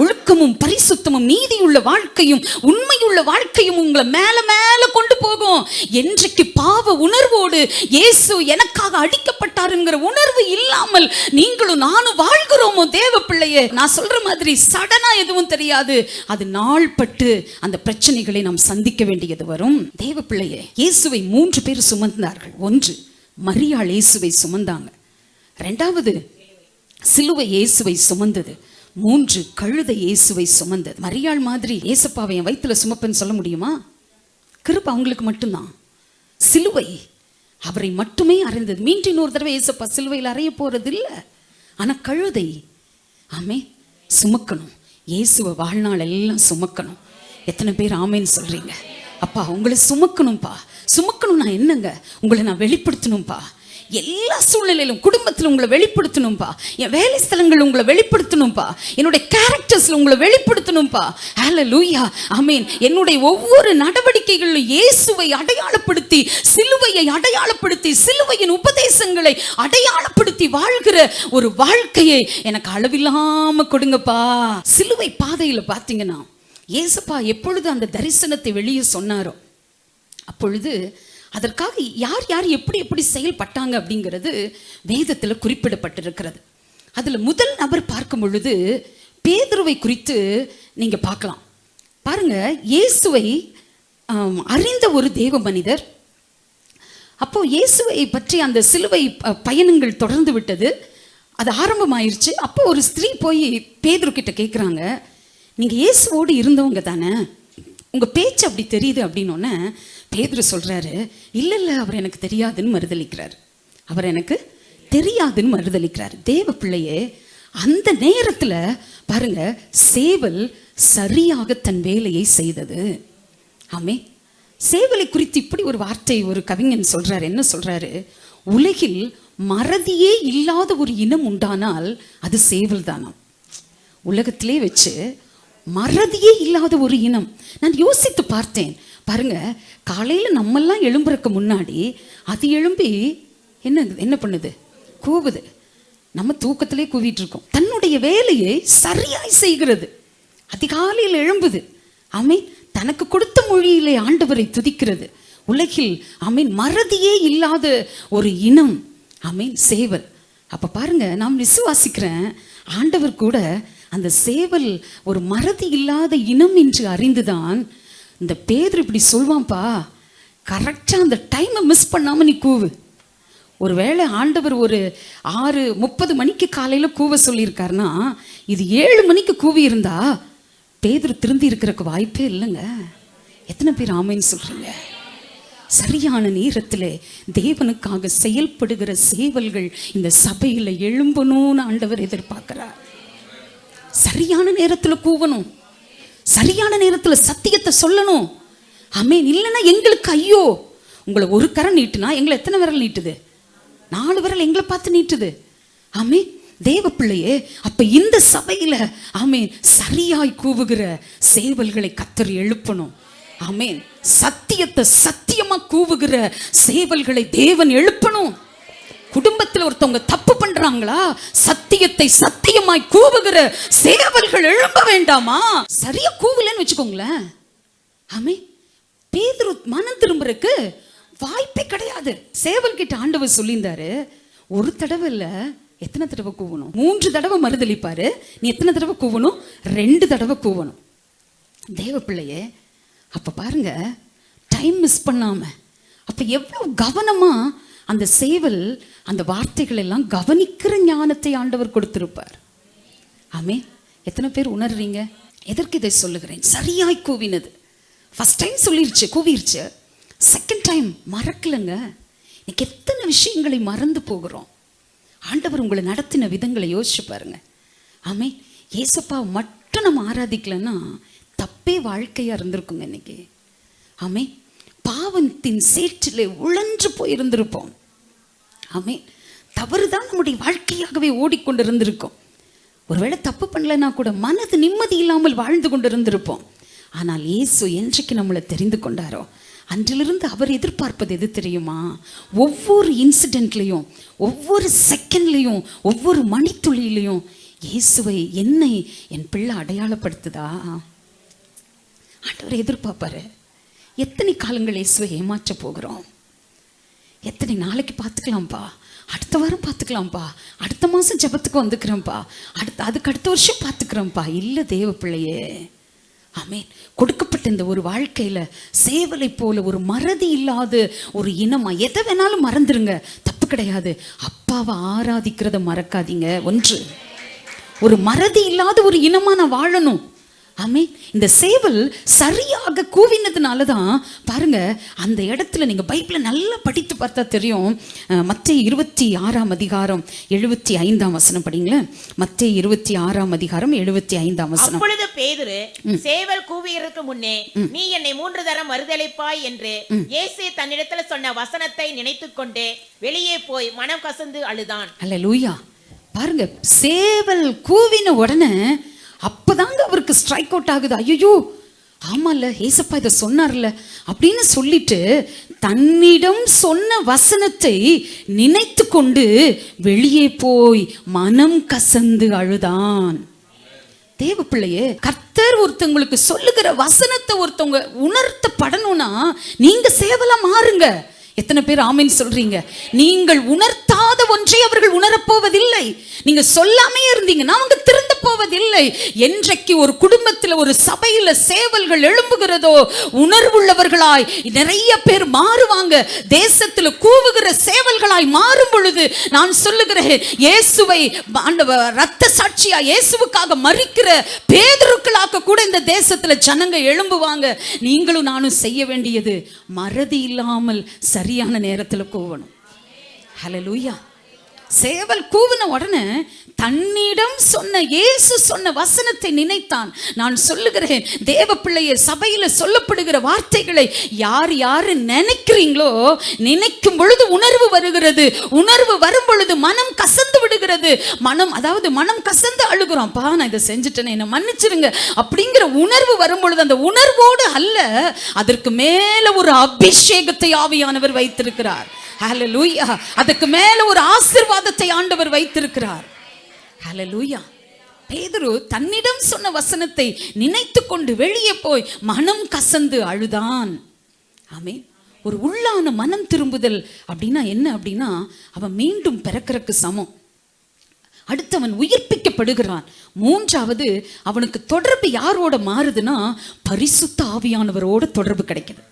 ஒழுக்கமும் பரிசுத்தமும் நீதியுள்ள வாழ்க்கையும் உண்மையுள்ள வாழ்க்கையும் உங்களை மேல மேல கொண்டு போகும். என்றைக்கு பாவ உணர்வோடு இயேசு எனக்காக அடிக்கப்பட்டாருங்கிற உணர்வு இல்லாமல் நீங்களும் நானும் வாழ்கிறோமோ தேவ பிள்ளையே நான் சொல்ற மாதிரி சடனா எதுவும் தெரியாது. அது நாள் பட்டு அந்த பிரச்சனைகளை நாம் சந்திக்க வேண்டியது வரும். தேவ பிள்ளையே இயேசுவை மூன்று பேர் சுமந்தார்கள். ஒன்று மரியாள் இயேசுவை சுமந்தாங்க. ரெண்டாவது சிலுவை இயேசுவை சுமந்தது. மூன்று கழுதை இயேசுவை சுமந்தது. மரியாள் மாதிரி ஏசப்பாவை என் வயித்துல சுமப்பேன்னு சொல்ல முடியுமா? கிருப அவங்களுக்கு மட்டும்தான். சிலுவை அவரை மட்டுமே அறிந்தது. மீண்டும் இன்னொரு தடவை ஏசப்பா சிலுவையில் அறைய போறது இல்லை. ஆனா கழுதை ஆமே சுமக்கணும். இயேசுவை வாழ்நாள் எல்லாம் சுமக்கணும். எத்தனை பேர் ஆமேன்னு சொல்றீங்க. அப்பா உங்களை சுமக்கணும்ப்பா சுமக்கணும்னா என்னங்க? உங்களை நான் வெளிப்படுத்தணும்ப்பா எல்லா சூழ்நிலையிலும் குடும்பத்தில் உங்களை வெளிப்படுத்தணும்ப்பா என் வேலை ஸ்தலங்கள் உங்களை வெளிப்படுத்தணும்ப்பா என்னுடைய கேரக்டர்ஸில் உங்களை வெளிப்படுத்தணும்ப்பா ஹலோ லூயா அமீன் என்னுடைய ஒவ்வொரு நடவடிக்கைகளிலும் இயேசுவை அடையாளப்படுத்தி சிலுவையை அடையாளப்படுத்தி சிலுவையின் உபதேசங்களை அடையாளப்படுத்தி வாழ்கிற ஒரு வாழ்க்கையை எனக்கு அளவில்லாம கொடுங்கப்பா. சிலுவை பாதையில் பார்த்தீங்கன்னா இயேசுப்பா எப்பொழுது அந்த தரிசனத்தை வெளியே சொன்னாரோ அப்பொழுது அதற்காக யார் யார் எப்படி எப்படி செயல்பட்டாங்க அப்படிங்கிறது வேதத்தில் குறிப்பிடப்பட்டிருக்கிறது. அதில் முதல் நபர் பார்க்கும் பொழுது பேதுருவை குறித்து நீங்கள் பார்க்கலாம். பாருங்க இயேசுவை அறிந்த ஒரு தேவ மனிதர். அப்போ இயேசுவை பற்றி அந்த சிலுவை பயணங்கள் தொடர்ந்து விட்டது. அது ஆரம்பமாயிருச்சு. அப்போ ஒரு ஸ்திரீ போய் பேதுரு கிட்ட கேட்குறாங்க நீங்கள் இயேசுவோடு இருந்தவங்க தானே? உங்க பேச்சு அப்படி தெரியுது அப்படின்னோடனே பேதுரு சொல்றாரு இல்ல இல்ல அவர் எனக்கு தெரியாதுன்னு மறுதளிக்கிறார். அவர் எனக்கு தெரியாதுன்னு மறுதளிக்கிறார். தேவ பிள்ளையே அந்த நேரத்துல பாருங்க சேவல் சரியாக தன் வேலையை செய்தது. ஆமே சேவலை குறித்து இப்படி ஒரு வார்த்தை ஒரு கவிஞன் சொல்றாரு. என்ன சொல்றாரு? உலகில் மறதியே இல்லாத ஒரு இனம் உண்டானால் அது சேவல் தானாம் உலகத்திலே வச்சு மறதியே இல்லாத ஒரு இனம். நான் யோசித்து பார்த்தேன். பாருங்க காலையில் நம்மெல்லாம் எழும்புறதுக்கு முன்னாடி அது எழும்பி என்ன என்ன பண்ணுது? கூவுது. நம்ம தூக்கத்திலே கூவிட்டு இருக்கோம் தன்னுடைய வேலையை சரியாய் செய்கிறது. அதிகாலையில் எழும்புது. அமீன் தனக்கு கொடுத்த மொழியிலே ஆண்டவரை துதிக்கிறது. உலகில் அமீன் மறதியே இல்லாத ஒரு இனம். அமீன் சேவல். அப்போ பாருங்க நான் விசுவாசிக்கிறேன். ஆண்டவர் கூட அந்த சேவல் ஒரு மறதி இல்லாத இனம் என்று அறிந்துதான் இந்த பேதர் இப்படி சொல்வான்ப்பா கரெக்டாக அந்த டைமை மிஸ் பண்ணாம நீ கூவு. ஒருவேளை ஆண்டவர் ஒரு ஆறு முப்பது மணிக்கு காலையில் கூவ சொல்லியிருக்காருன்னா இது ஏழு மணிக்கு கூவி இருந்தா பேதர் திருந்தி இருக்கிறக்கு வாய்ப்பே இல்லைங்க. எத்தனை பேர் ஆமைன்னு சொல்கிறீங்க சரியான நேரத்தில் தேவனுக்காக செயல்படுகிற சேவல்கள் இந்த சபையில் எழும்பணும்னு ஆண்டவர் எதிர்பார்க்கிறார். சரியான நேரத்தில் கூவணும். சரியான நேரத்தில் சத்தியத்தை சொல்லணும். அமேன் இல்லைன்னா எங்களுக்கு ஐயோ. உங்களை ஒரு கரம் நீட்டுனா எங்களை எத்தனை விரல் நீட்டுது? நாலு விரல் எங்களை பார்த்து நீட்டுது. ஆமே தேவ பிள்ளையே அப்ப இந்த சபையில ஆமேன் சரியாய் கூவுகிற சேவல்களை கத்தர் எழுப்பணும். ஆமேன். சத்தியத்தை சத்தியமா கூவுகிற சேவல்களை தேவன் எழுப்பணும். குடும்பத்தில் ஒருத்தவங்க தப்பு பண்றாங்களா? சத்தியத்தை சத்தியமாய் கூவுகிற சேவல்கள் எழும்ப வேண்டாமா? சரியா கூவலன்னு வச்சுக்கோங்களேன். ஆமே பேதுரு மனம் திரும்புறதுக்கு வாய்ப்பே கிடையாது. சேவல் கிட்ட ஆண்டவர் சொல்லியிருந்தாரு ஒரு தடவை இல்ல எத்தனை தடவை கூவணும்? மூன்று தடவை மறுதளிப்பாரு நீ எத்தனை தடவை கூவணும்? ரெண்டு தடவை கூவணும். தேவ பிள்ளையே அப்ப பாருங்க டைம் மிஸ் பண்ணாம அப்ப எவ்வளவு கவனமா அந்த சேவல் அந்த வார்த்தைகள் எல்லாம் கவனிக்கிற ஞானத்தை ஆண்டவர் கொடுத்திருப்பார். ஆமே எத்தனை பேர் உணர்றீங்க? எதற்கு இதை சொல்லுகிறேன்? சரியாய் கூவினது. ஃபஸ்ட் டைம் சொல்லிருச்சு கூவிருச்சு. செகண்ட் டைம் மறக்கலைங்க. இன்னைக்கு எத்தனை விஷயங்களை மறந்து போகிறோம்? ஆண்டவர் உங்களை நடத்தின விதங்களை யோசிச்சு பாருங்க. ஆமே ஏசப்பா மட்டும் நம்ம ஆராதிக்கலன்னா தப்பே வாழ்க்கையாக இருந்திருக்குங்க இன்னைக்கு. ஆமே பாவத்தின் சேற்றிலே உழன்று போயிருந்திருப்போம். ஆமே தவறுதான் நம்முடைய வாழ்க்கையாகவே ஓடிக்கொண்டிருந்திருக்கும். ஒருவேளை தப்பு பண்ணலைன்னா கூட மனது நிம்மதி இல்லாமல் வாழ்ந்து கொண்டிருந்திருப்போம். ஆனால் இயேசு என்றைக்கு நம்மளை தெரிந்து கொண்டாரோ அன்றிலிருந்து அவர் எதிர்பார்ப்பது எது தெரியுமா? ஒவ்வொரு இன்சிடென்ட்லையும் ஒவ்வொரு செகண்ட்லையும் ஒவ்வொரு மணித்துளியிலையும் இயேசுவை என்னை என் பிள்ளை அடையாளப்படுத்துதா? ஆண்டவர் எதிர்பார்ப்பாரு. எத்தனை காலங்கள் இயேசுவை ஏமாற்ற போகிறோம்? எத்தனை நாளைக்கு பார்த்துக்கலாம்ப்பா அடுத்த வாரம் பார்த்துக்கலாம்ப்பா அடுத்த மாதம் ஜெபத்துக்கு வந்துக்கிறேன்ப்பா அடுத்த அதுக்கு அடுத்த வருஷம் பார்த்துக்கிறோம்ப்பா இல்லை தேவ பிள்ளையே. ஆமென். கொடுக்கப்பட்ட இந்த ஒரு வாழ்க்கையில் சேவலை போல ஒரு மறதி இல்லாத ஒரு இனமாக எதை வேணாலும் மறந்துருங்க. தப்பு கிடையாது. அப்பாவை ஆராதிக்கிறத மறக்காதீங்க. ஒன்று ஒரு மறதி இல்லாத ஒரு இனமாக நான் வாழணும். ஆமே இந்த சேவல் சரியாக கூவினதுனால தான் பாருங்க அந்த இடத்துல நீங்க பைபிளை நல்லா படித்து பார்த்தா தெரியும். மத்திய இருபத்தி ஆறாம் அதிகாரம் எழுபத்தி ஐந்தாம் வசனம் படிங்களேன் மத்திய இருபத்தி ஆறாம் அதிகாரம் எழுபத்தி ஐந்தாம் வசனம். அப்பொழுது பேதுரு சேவல் கூவியதற்கு முன்னே நீ என்னை மூன்று தரம் மறுதளிப்பாய் என்று இயேசு தன்னிடத்துல சொன்ன வசனத்தை நினைத்துக் கொண்டு வெளியே போய் மனம் கசந்து அழுதான். அல்ல லூயா பாருங்க சேவல் கூவின உடனே அப்பதாங்க அவருக்கு ஸ்ட்ரைக் அவுட் ஆகுது. ஐயோ ஆமால ஏசப்பா இதை சொன்னார்ல அப்படின்னு சொல்லிட்டு தன்னிடம் சொன்ன வசனத்தை நினைத்து கொண்டு வெளியே போய் மனம் கசந்து அழுதான். தேவ பிள்ளையே கர்த்தர் ஒருத்தவங்களுக்கு சொல்லுகிற வசனத்தை ஒருத்தவங்க உணர்த்தப்படணும்னா நீங்க சேவலா மாறுங்க. எத்தனை பேர் ஆமின்னு சொல்றீங்க? நீங்கள் உணர்த்த சொல்லாத ஒன்றை அவர்கள் உணரப்போவதில்லை நீங்க சொல்லாமே இருந்தீங்கன்னா அவங்க திருந்த போவதில்லை. என்றைக்கு ஒரு குடும்பத்தில் ஒரு சபையில சேவல்கள் எழும்புகிறதோ உணர்வுள்ளவர்களாய் நிறைய பேர் மாறுவாங்க. தேசத்துல கூவுகிற சேவல்களாய் மாறும் பொழுது நான் சொல்லுகிறேன் இயேசுவை ரத்த சாட்சியா இயேசுவுக்காக மறிக்கிற பேதருக்களாக கூட இந்த தேசத்துல ஜனங்க எழும்புவாங்க. நீங்களும் நானும் செய்ய வேண்டியது மறதி இல்லாமல் சரியான நேரத்துல கூவணும். ஹலலூயா சேவல் கூவின உடனே தன்னிடம் சொன்ன இயேசு சொன்ன வசனத்தை நினைத்தான். நான் சொல்லுகிறேன் தேவ பிள்ளைய சபையில் சொல்லப்படுகிற வார்த்தைகளை யார் யார் நினைக்கிறீங்களோ நினைக்கும் பொழுது உணர்வு வருகிறது. உணர்வு வரும் பொழுது மனம் கசந்து விடுகிறது. மனம் அதாவது மனம் கசந்து அழுகிறோம். பா நான் இதை செஞ்சுட்டேனே என்னை மன்னிச்சிருங்க அப்படிங்கிற உணர்வு வரும் பொழுது அந்த உணர்வோடு அல்ல அதற்கு மேல ஒரு அபிஷேகத்தை ஆவியானவர் வைத்திருக்கிறார். ஹலலூயா அதுக்கு மேல ஒரு ஆசிர்வாதத்தை ஆண்டவர் வைத்திருக்கிறார். ஹலலூயா பேதுரு தன்னிடம் சொன்ன வசனத்தை நினைத்து கொண்டு வெளியே போய் மனம் கசந்து அழுதான். ஆமே ஒரு உள்ளான மனம் திரும்புதல் அப்படின்னா என்ன அப்படின்னா அவன் மீண்டும் பிறக்கறக்கு சமம். அடுத்தவன் உயிர்ப்பிக்கப்படுகிறான். மூன்றாவது அவனுக்கு தொடர்பு யாரோட மாறுதுன்னா பரிசுத்த ஆவியானவரோட தொடர்பு கிடைக்குது.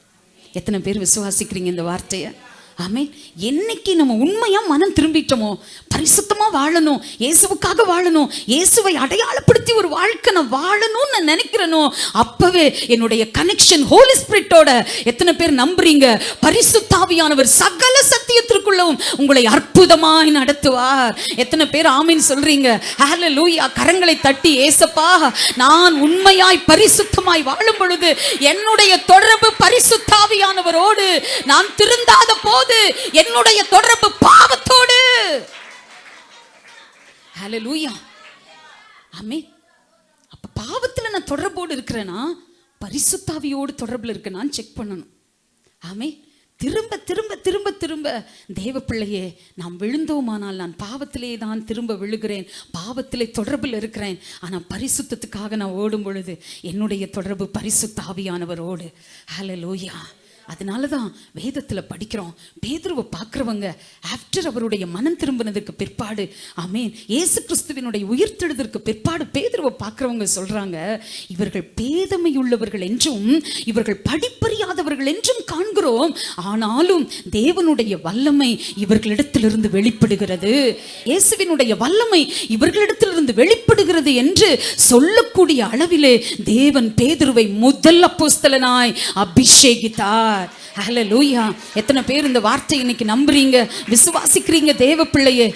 எத்தனை பேர் விசுவாசிக்கிறீங்க இந்த வார்த்தையை? ஆமே என்னைக்கு நம்ம உண்மையா மனம் திரும்பிட்டோமோ பரிசுத்தமா வாழணும் இயேசுவுக்காக வாழணும் இயேசுவை அடையாளப்படுத்தி ஒரு வாழ்க்கை நான் வாழணும்னு நான் நினைக்கிறேனோ அப்பவே என்னுடைய கனெக்ஷன் ஹோலி ஸ்பிரிட்டோட எத்தனை பேர் நம்புறீங்க? பரிசுத்தாவியானவர் சகல சத்தியத்திற்குள்ளவும் உங்களை அற்புதமாய் நடத்துவார். எத்தனை பேர் ஆமீன் சொல்றீங்க? லூயா கரங்களை தட்டி ஏசப்பா நான் உண்மையாய் பரிசுத்தமாய் வாழும் பொழுது என்னுடைய தொடர்பு பரிசுத்தாவியானவரோடு நான் திருந்தாத போது என்னுடைய தொடர்பு பாவத்தோடு. ஹalleluya ஆமே அப்ப பாவத்துல நான் தொடர்போடு இருக்கிறேன்னா பரிசுத்தாவியோடு தொடர்புல இருக்கேனான்னு செக் பண்ணணும். ஆமே திரும்ப திரும்ப திரும்ப திரும்ப தேவ பிள்ளையே நாம் விழுந்தோமானால் நான் பாவத்திலே தான் திரும்ப விழுகிறேன். பாவத்திலே தொடர்பில் இருக்கிறேன். ஆனால் பரிசுத்தத்துக்காக நான் ஓடும் பொழுது என்னுடைய தொடர்பு பரிசுத்த ஆவியானவரோடு லூயா அதனால தான் வேதத்தில் படிக்கிறோம். பேதுருவை பார்க்குறவங்க ஆஃப்டர் அவருடைய மனம் திரும்பினதுக்கு பிற்பாடு ஆமேன் ஏசு கிறிஸ்துவனுடைய உயிர்த்தெழுதற்கு பிற்பாடு பேதுருவை பார்க்குறவங்க சொல்றாங்க இவர்கள் பேதமை உள்ளவர்கள் என்றும் இவர்கள் படிப்பறியாதவர்கள் என்றும் காண்கிறோம். ஆனாலும் தேவனுடைய வல்லமை இவர்களிடத்திலிருந்து வெளிப்படுகிறது. இயேசுவினுடைய வல்லமை இவர்களிடத்திலிருந்து வெளிப்படுகிறது என்று சொல்லக்கூடிய அளவிலே தேவன் பேதுருவை முதல் அப்போஸ்தலனாய் அபிஷேகித்தார். ஹalleluya எத்தனை பேர் இந்த வார்த்தை இன்னைக்கு நம்புறீங்க விசுவாசிக்கிறீங்க தேவ பிள்ளையே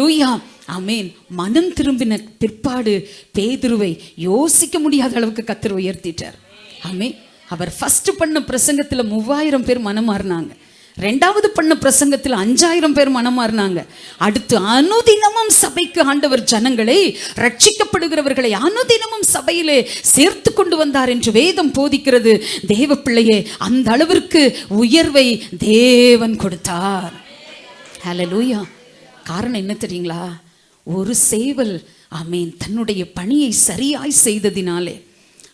லூயா ஆமென் மனம் திரும்பின பிற்பாடு பேதுருவை யோசிக்க முடியாத அளவுக்கு கத்திர உயர்த்திட்டார். ஆமென் அவர் ஃபர்ஸ்ட் பண்ண பிரசங்கத்துல மூவாயிரம் பேர் மனம் மாறினாங்க ரெண்டாவது பண்ண பிரசங்கத்தில் அஞ்சாயிரம் பேர் மனம் மாறினாங்க. அடுத்து அனுதினமும் சபைக்கு ஆண்டவர் ஜனங்களை ரட்சிக்கப்படுகிறவர்களை அனுதினமும் சபையிலே சேர்த்து கொண்டு வந்தார் என்று வேதம் போதிக்கிறது. தேவ பிள்ளையே அந்த அளவிற்கு உயர்வை தேவன் கொடுத்தார். லூயா காரணம் என்ன தெரியுங்களா? ஒரு சேவல் ஆமேன் தன்னுடைய பணியை சரியாய் செய்ததினாலே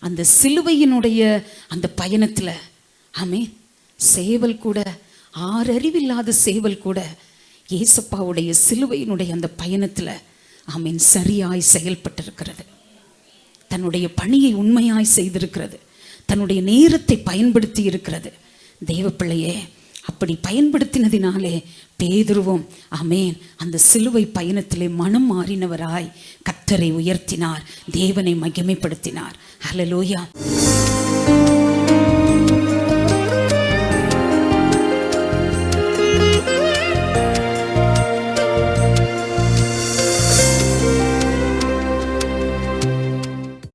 அந்த சிலுவையினுடைய அந்த பயணத்தில் ஆமேன் சேவல் கூட ஆறறிவில்லாத சேவல் கூட ஏசப்பாவுடைய சிலுவையினுடைய அந்த பயணத்தில் ஆமீன் சரியாய் செயல்பட்டிருக்கிறது. தன்னுடைய பணியை உண்மையாய் செய்திருக்கிறது. தன்னுடைய நேரத்தை பயன்படுத்தி இருக்கிறது தேவப்பிள்ளையே அப்படி பயன்படுத்தினதினாலே பேதுருவும் அமேன் அந்த சிலுவை பயணத்திலே மனம் மாறினவராய் கத்தரை உயர்த்தினார் தேவனை மகிமைப்படுத்தினார். ஹலலோயா